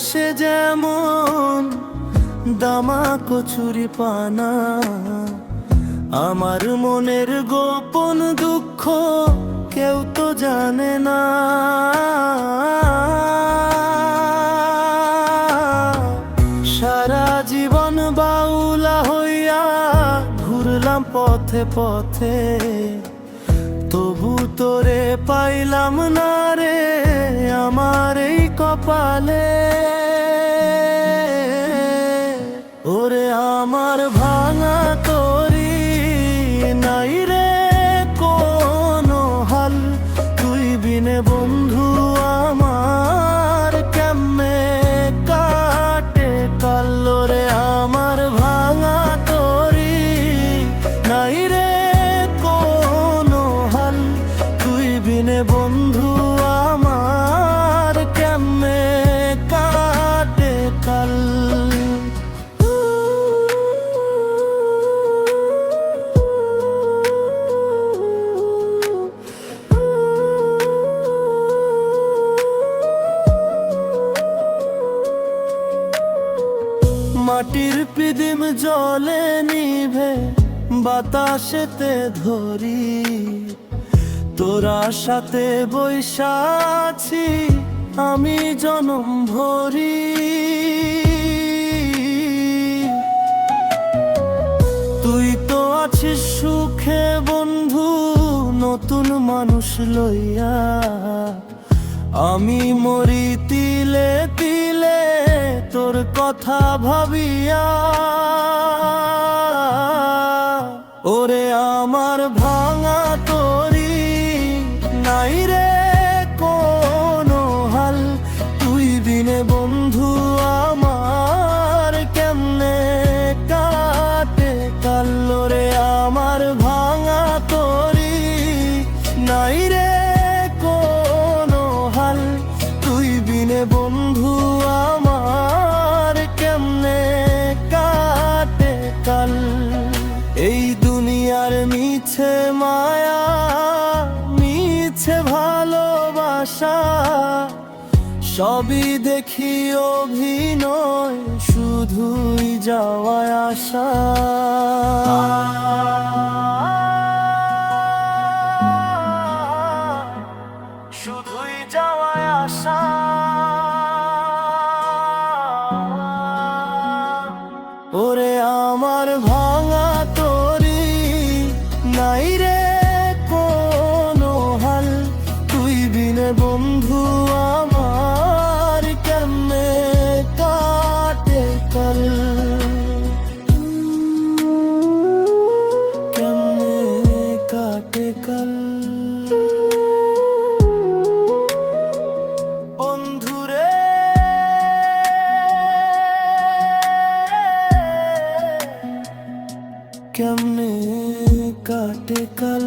আকাশে যেমন দামা কচুরি পানা। আমার মনের গোপন দুঃখ কেউ তো জানে না। সারা জীবন বাউলা হইয়া ঘুরলাম পথে পথে, তবু তোরে পাইলাম না। কপালে মাটির পিদিম জলে নিভে বাতাসেতে ধরি। তোরা সাথে বৈশাছি আমি জনম ভরি। তুই তো আছিস সুখে বন্ধু, নতুন মানুষ লইয়া। আমি মরি তিলে তিলে তোর কথা ভাবিয়া, ওরে আমার ভাঙা তরি নাই রে কোনো হাল। তুই বিনে বন্ধু আমার কেমনে কাটে কাল? রে আমার ভাঙা তরি নাই আছে ভালোবাসা সবই দেখি অভিনয় শুধুই যাওয়ায় আশা। শুধুই যাওয়ায় আসা ওরে আমার ভাই কেমনে কাটে কাল